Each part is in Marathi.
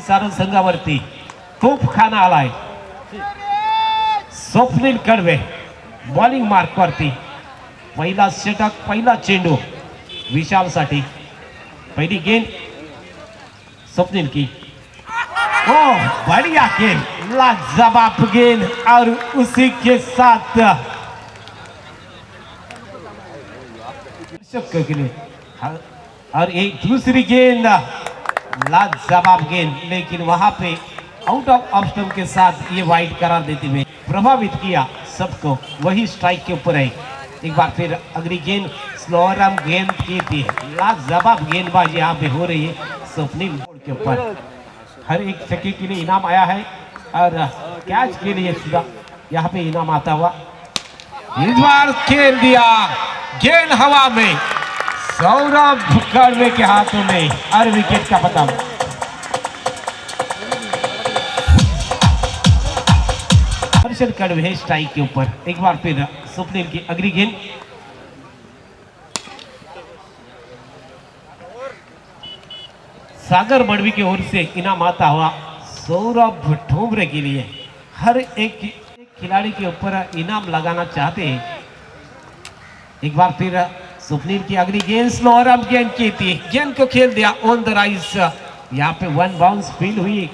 सारं संघावरती खूप खाना आलाय. स्वप्नील कडवे बॉलिंग मार्क वरती. पहिला षटक पहिला चेंडू विशाल साठी पहिली गेंद स्वप्नील की. ओ बढ़िया गेंद. लाजवाब गेंद और उसी के साथ. के लिए और एक दूसरी गेंद. लाजवाब गेंद, लेकिन वहाँ पे आउट ऑफ़ ऑफ़ स्टंप के साथ ये वाइड करार देते हुए प्रभावित किया सबको। वही स्ट्राइक के ऊपर है। एक बार फिर अगली गेंद स्लोरम गेंद की थी। लाजवाब गेंदबाजी यहाँ पे हो रही है स्वप्निल बोर्ड के ऊपर। हर एक चक्के के लिए इनाम आया है और कैच के लिए सीधा यहाँ पे इनाम आता हुआ। इस बार खेल दिया गेंद हवा में। सौरभ कड़वे के हाथों में हर विकेट का पता हर्षद कड़वे है स्ट्राइक के ऊपर। एक बार फिर सुप्रीम की अगली गेंद। सागर मड़वी की ओर से इनाम आता हुआ सौरभ ठोमरे के लिए हर एक खिलाड़ी के ऊपर इनाम लगाना चाहते हैं। एक बार फिर सुपनील की अगली गेंद स्लोअर अप गेंद की थी। गेंद को खेल दिया ऑन द राइस यहाँ पे वन बाउंस फील हुई।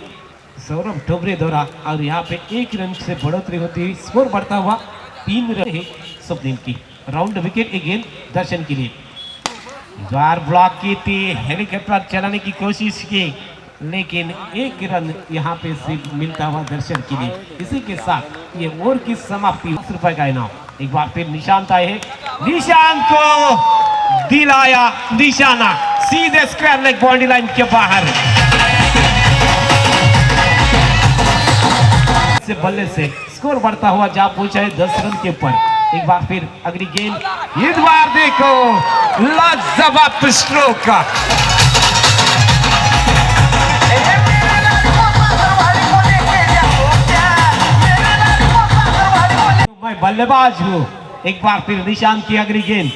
सौरभ ठोबरे द्वारा। और यहाँ पे एक रन से बढ़ोतरी होती हुई स्कोर बढ़ता हुआ तीन रन है सुपनील की। राउंड विकेट गेंद दर्शन के लिए। द्वार ब्लॉक की थी। हेलीकॉप्टर चलाने की कोशिश की। लेकिन एक रन यहाँ पे सिर्फ़ मिलता हुआ दर्शन के लिए। इसी के साथ ये ओवर की समाप्ति। रुपए का इनाम। एक बार फिर निशांत आए निशांत को दिलाया निशाना। सीधे स्क्वायर लेग बाउंड्री लाइन के बाहर। से बल्ले से स्कोर बढ़ता हुआ जा पहुँचा है दस रन के ऊपर। एक बार फिर अगली गेंद इस बार देखो, लाजवाब स्ट्रोक का। बल्लेबाज हो। एक बार फिर निशांत की अगली गेंद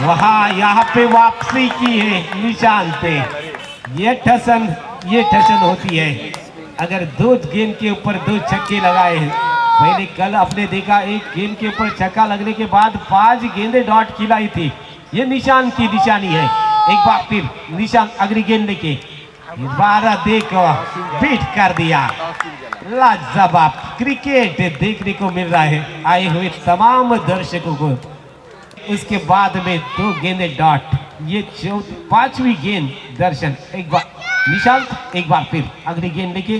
वहाँ यहाँ पे वापसी की है निशांत पे। ये ठसन ये ठसन होती है। अगर दो गेंद के ऊपर दो छक्के लगाए हैं पहले कल आपने देखा, एक गेंद के ऊपर छक्का लगने के बाद पाँच गेंदे डॉट खिलाई थी। ये निशान की निशानी है। एक बार फिर निशान अगली गेंद लेके बारह बार देखो, बीट कर दिया। लाजवाब। क्रिकेट देखने को मिल रहा है। आए हुए तमाम दर्शकों को। उसके बाद में दो गेंदे डॉट। ये पांचवी गेंद दर्शन। एक बार, निशांत, एक बार फिर अगली गेंद लेके।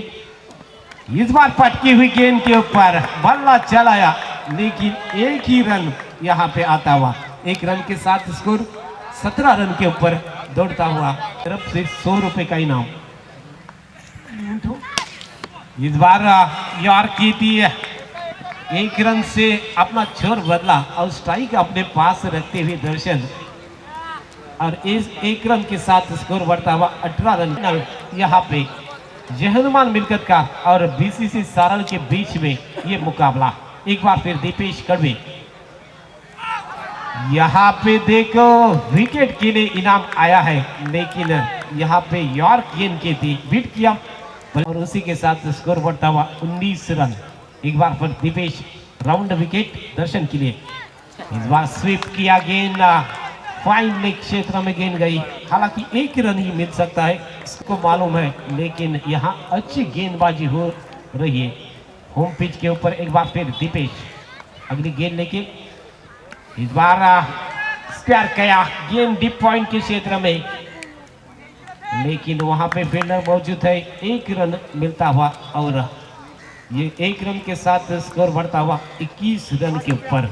इस बार पटकी हुई गेंद के ऊपर। बल्ला चलाया, लेकिन एक ही रन यहाँ पे आता हुआ। एक रन के साथ स्कोर सत्रह रन के ऊपर दौड़ता हुआ। तरफ़ से सौ रुपए का इनाम। इस बार यार की थी एक रन से अपना छोर बदला और स्ट्राइक अपने पास रखते हुए दर्शन। और इस एक रन के साथ स्कोर बढ़ता हुआ अठारह रन। यहाँ पे जहनुमान मिलकत का और बीसीसी सारण के बीच में ये मुकाबला। एक बार फिर दीपेश कड़वे। यहाँ पे देखो विकेट के लिए इनाम आया है, लेकिन यहाँ पे यॉर्क गेंद की थी बीट किया। और उसी के साथ स्कोर बढ़ता हुआ 19 रन। एक बार फिर दीपेश राउंड विकेट दर्शन के लिए। इस बार स्वीप किया गेंद फाइन लेग क्षेत्र में गेंद गई। हालाँकि एक रन ही मिल सकता है, इसको मालूम है, लेकिन यहाँ अच्छी गेंदबाजी हो रही है। होम पिच के ऊपर एक बार फिर दीपेश। अगली गेंद लेके इस बार स्क्वायर किया गेंद डीप पॉइंट के क्षेत्र में। लेकिन वहाँ पे फील्डर मौजूद है। एक रन मिलता हुआ और ये एक रन के साथ स्कोर बढ़ता हुआ 21 रन के ऊपर।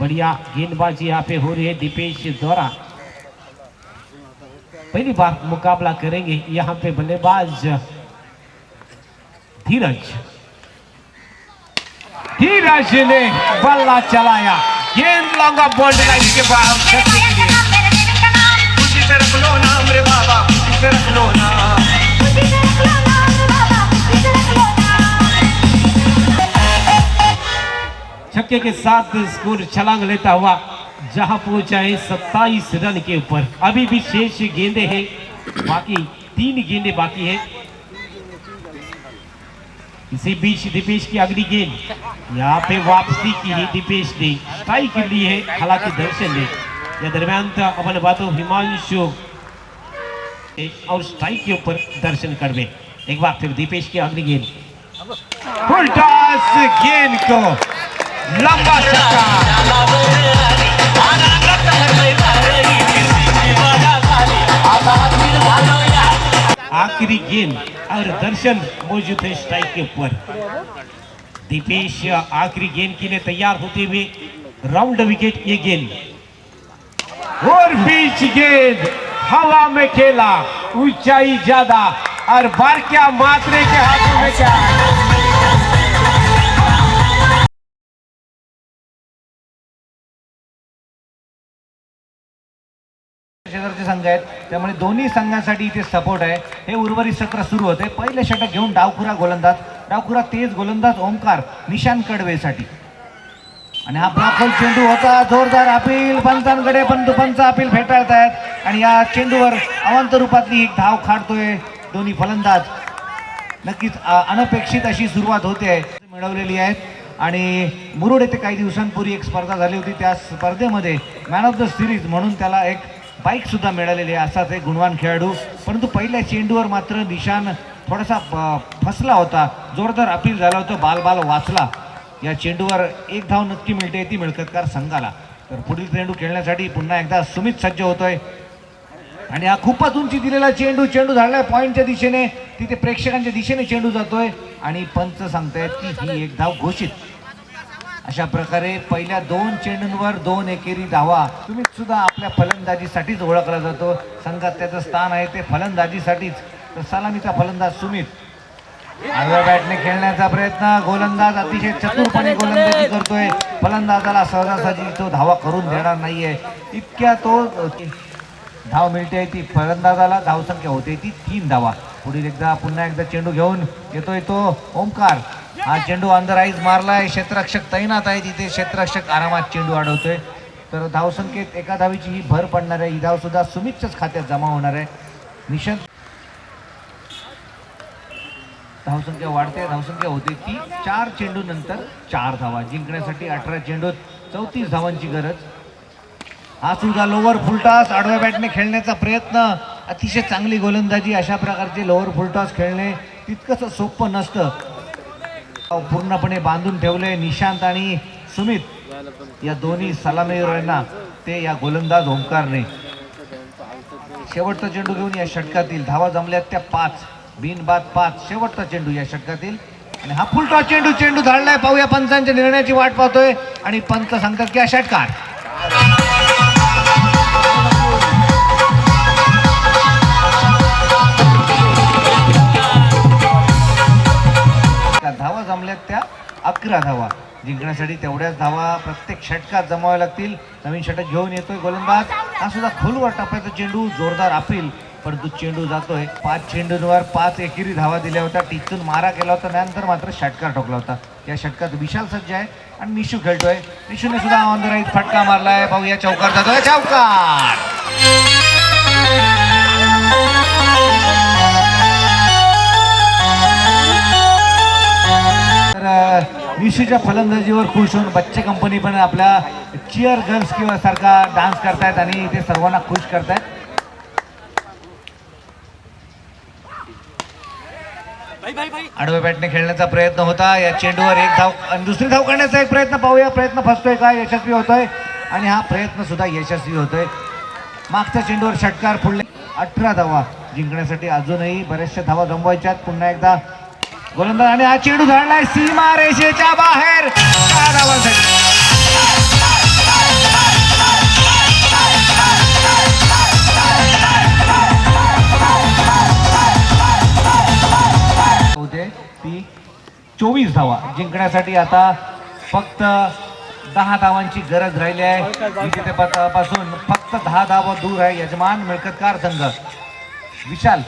बढ़िया गेंदबाजी यहाँ पे हो रही है दीपेश द्वारा। पहली बार मुकाबला करेंगे यहाँ पे बल्लेबाज धीरज। धीरज ने बल्ला चलाया। गेंद लॉन्ग लाइन के बाहर छक्के के साथ स्कोर छलांग लेता हुआ, जहाँ पहुँचा है सत्ताईस रन के ऊपर। अभी भी शेष गेंदे हैं, बाकी तीन गेंदे बाकी है। इसी बीच दीपेश की अगली गेंद। यहाँ पे वापसी की है दीपेश ने। स्ट्राइक लिए है, हालाँकि दर्शन ने। या दरमियान तो अपन बातों, हिमांशु। और स्ट्राइक के ऊपर दर्शन करवे एक बार फिर दीपेश की अगली गेंद। गेंद को। लंबा छक्का आखिरी गेंद और दर्शन मौजूद है स्ट्राइक के ऊपर। दीपेश, आखिरी गेंद के लिए तैयार होते हुए राउंड विकेट ये गेंद। और बीच गेंद, हवा में खेला, ऊंचाई ज़्यादा, और बार क्या मात्रे के हाथों में क्या? शेजारचे संघ आहेत. त्यामुळे दोन्ही संघांसाठी इथे सपोर्ट आहे. हे उर्वरित सत्र सुरू होते. पहिले षटक घेऊन डावखुरा गोलंदाज. डावखुरा तेज गोलंदाज ओंकार निशान कडवेसाठी. आणि हा ब्लॉकहोल चेंडू होता. जोरदार अपील. पंचांकडे पण पंच अपील फेटाळत आहेत. आणि या चेंडूवर अवंत रूपातली एक धाव खाडतोय दोन्ही फलंदाज. नक्कीच अनपेक्षित अशी सुरुवात होते. मिळवलेली आहेत आणि मुरुड येथे काही दिवसांपूर्वी एक स्पर्धा झाली होती. त्या स्पर्धेमध्ये मॅन ऑफ द सिरीज म्हणून त्याला एक बाईक सुद्धा मिळालेली आहे. असाच एक गुणवान खेळाडू. परंतु पहिल्या चेंडूवर मात्र निशान थोडासा फसला होता. जोरदार अपील झाला होता. बाल बाल वाचला. या चेंडूवर एक धाव नक्की मिळते ती मिळकतकार संघाला. तर पुढील चेंडू खेळण्यासाठी पुन्हा एकदा सुमित सज्ज होतोय. आणि हा खूपच उंची दिलेला चेंडू चेंडू झालाय पॉईंटच्या दिशेने. तिथे प्रेक्षकांच्या दिशेने चेंडू जातोय. आणि पंच सांगतायत की ही एक धाव घोषित. अशा प्रकारे पहिल्या दोन चेंडूंवर दोन एकेरी धावा. तुम्ही सुद्धा आपल्या फलंदाजीसाठीच ओळखला जातो. संघात त्याचं स्थान आहे ते फलंदाजीसाठीच. तर सलामीचा फलंदाज सुमित. आडव्या बॅटने खेळण्याचा प्रयत्न. गोलंदाज अतिशय चतुरपणे गोलंदाजी करतोय. फलंदाजाला सहजासहजी तो धावा करून देणार नाहीये. इतक्या तो धाव मिळते ती फलंदाजाला. धावसंख्या होते ती तीन धावा. पुढील एकदा पुन्हा एकदा चेंडू घेऊन येतोय तो ओमकार हा चेंडू अंदर आईज मारलाय. क्षेत्ररक्षक तैनात आहे तिथे. क्षेत्ररक्षक आरामात चेंडू अडवतोय. तर धावसंख्येत एका धावीची ही भर पडणार आहे. ही धाव सुद्धा सुमितच्याच खात्यात जमा होणार आहे. निशंत धावसंख्या वाढते. धावसंख्या होते ती चार चेंडू नंतर चार धावा. जिंकण्यासाठी अठरा चेंडूत चौतीस धावांची गरज. हा सुद्धा लोअर फुलटॉस आडव्या बॅटने खेळण्याचा प्रयत्न. अतिशय चांगली गोलंदाजी. अशा प्रकारचे लोअर फुलटॉस खेळणे तितकंसं सोपं नसतं. पूर्णपणे बांधून ठेवले निशांत आणि सुमित. या दोन्ही सलामीवीरांना ते या गोलंदाज ओंकारने. शेवटचा चेंडू घेऊन या षटकातील धावा जमल्यात त्या पाच बिनबाद पाच. शेवटचा चेंडू या षटकातील. आणि हा फुलटॉस चेंडू चेंडू धाडलाय पाहूया पंचांच्या निर्णयाची वाट पाहतोय. आणि पंच सांगतात की हा षटकार. जमल्यात त्या अकरा धावा. जिंकण्यासाठी तेवढ्याच धावा प्रत्येक षटकात जमाव्या लागतील. नवीन षटक घेऊन येतोय गोलंदाज. हा सुद्धा खोलवर टप्प्याचा चेंडू जोरदार अपील. परंतु चेंडू जातोय. पाच चेंडूंवर पाच एकेरी धावा दिल्या होत्या. टिचून मारा केला होता. त्यानंतर मात्र षटकार ठोकला होता. या षटकात विशाल सज्ज आहे आणि निशू खेळतोय. निशूने सुद्धा ऑन द राईट फटका मारलाय. भाऊ या चौकार जातोय. चौकार! निशूच्या फलंदाजीवर खुश होऊन बच्चे कंपनी पण आपल्या चिअर गर्ल्स किंवा सारखा डान्स करतायत आणि इथे सर्वांना खुश करतायत. आडव्या बॅटने खेळण्याचा प्रयत्न होता. या चेंडूवर एक धाव आणि दुसरी धाव करण्याचा एक प्रयत्न पाहूया. प्रयत्न फसतोय का? यशस्वी होतोय. आणि हा प्रयत्न सुद्धा यशस्वी होतोय. मागच्या चेंडूवर षटकार फुडले अठरा धावा जिंकण्यासाठी अजूनही बऱ्याचशा धावा जमवायच्यात. पुन्हा एकदा गोलंदाजाने हा चेंडू धाडलाय सीमा रेषेच्या बाहेर. होते ती चोवीस धावा. जिंकण्यासाठी आता फक्त दहा धावांची गरज राहिली आहे. विजेतेपदापासून फक्त दहा धावा दूर आहे. यजमान मिळकतकार संघ. विशाल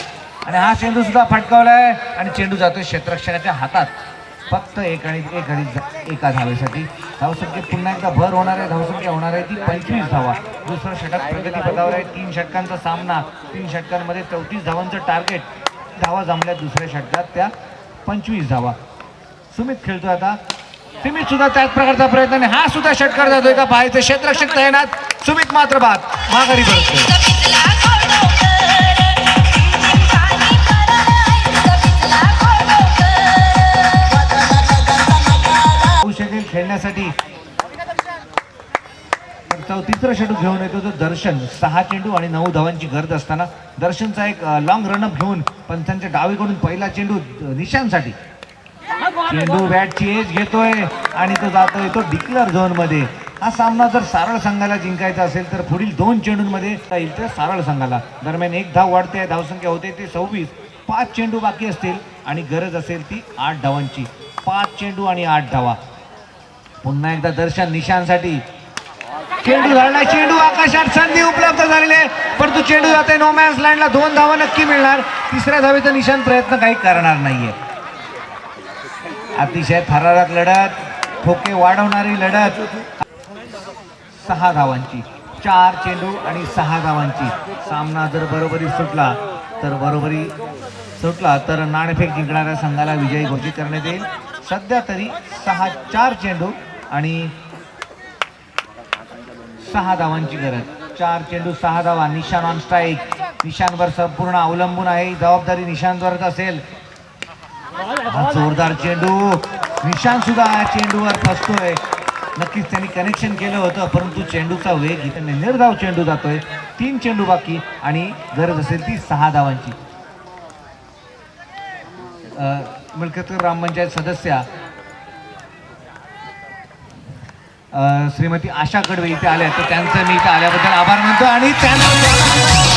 आणि हा चेंडू सुद्धा फटकावलाय आणि चेंडू जातोय क्षेत्रक्षकाच्या हातात. फक्त एक आणि एक आणि एका धावेसाठी. धावसंख्येत पुन्हा एकदा भर होणार आहे धावसंख्या होणार आहे ती पंचवीस धावा दुसरं षटक प्रगतीपथावर आहे. तीन षटकांचा सामना. तीन षटकांमध्ये चौतीस धावांचं टार्गेट धावा जमल्या दुसऱ्या षटकात त्या पंचवीस धावा सुमित खेळतोय आता. सुमित सुद्धा त्याच प्रकारचा प्रयत्न आणि हा सुद्धा षटकार जातोय का? पाहायचं क्षेत्रक्षक तैनात सुमित मात्र बाद. माघारी परततोय करण्यासाठी. तिसरं चेंडू घेऊन येतो तो दर्शन. सहा चेंडू आणि नऊ धावांची गरज असताना दर्शनचा एक लॉंग रनअप घेऊन पंथांच्या डावीकडून पहिला चेंडू निशांसाठी. चेंडू बॅटची एज घेतोय आणि तो जातोय तो डिक्लर झोनमध्ये. हा सामना जर सारळ संघाला जिंकायचा असेल तर पुढील दोन चेंडूंमध्ये येईल तर सारळ संघाला. दरम्यान एक धाव वाढते धावसंख्या होते ते सव्वीस. पाच चेंडू बाकी असतील आणि गरज असेल ती आठ धावांची. पाच चेंडू आणि आठ धावा. पुन्हा एकदा दर्शन निशांसाठी. चेंडू धरला चेंडू आकाशात संधी उपलब्ध झालेली आहे. परंतु चेंडू जाते नो मॅन्स लँडला दोन धावा नक्की मिळणार. तिसऱ्या धावेचा निशान प्रयत्न काही करणार नाहीये. अतिशय थरारक लढत ठोके वाढवणारी लढत. सहा धावांची. चार चेंडू आणि सहा धावांची. सामना जर बरोबरी सुटला तर बरोबरी सुटला तर नाणेफेक जिंकणाऱ्या संघाला विजयी घोषित करण्यात येईल. सध्या तरी सहा चार चेंडू आणि सहा धावांची गरज. चार चेंडू सहा धावा निशान ऑन स्ट्राईक निशानवर संपूर्ण अवलंबून आहे. जबाबदारी निशांवरच असेल. जोरदार चेंडू. निशान सुद्धा चेंडूवर फसतोय नक्कीच त्यांनी कनेक्शन केलं होतं परंतु चेंडूचा वेग इथे निर्धाव चेंडू जातोय. तीन चेंडू बाकी आणि गरज असेल ती सहा धावांची. अ, ग्रामपंचायत सदस्या श्रीमती आशा कडवे इथे आल्या तर त्यांचं मी इथे आल्याबद्दल आभार मानतो आणि त्यांना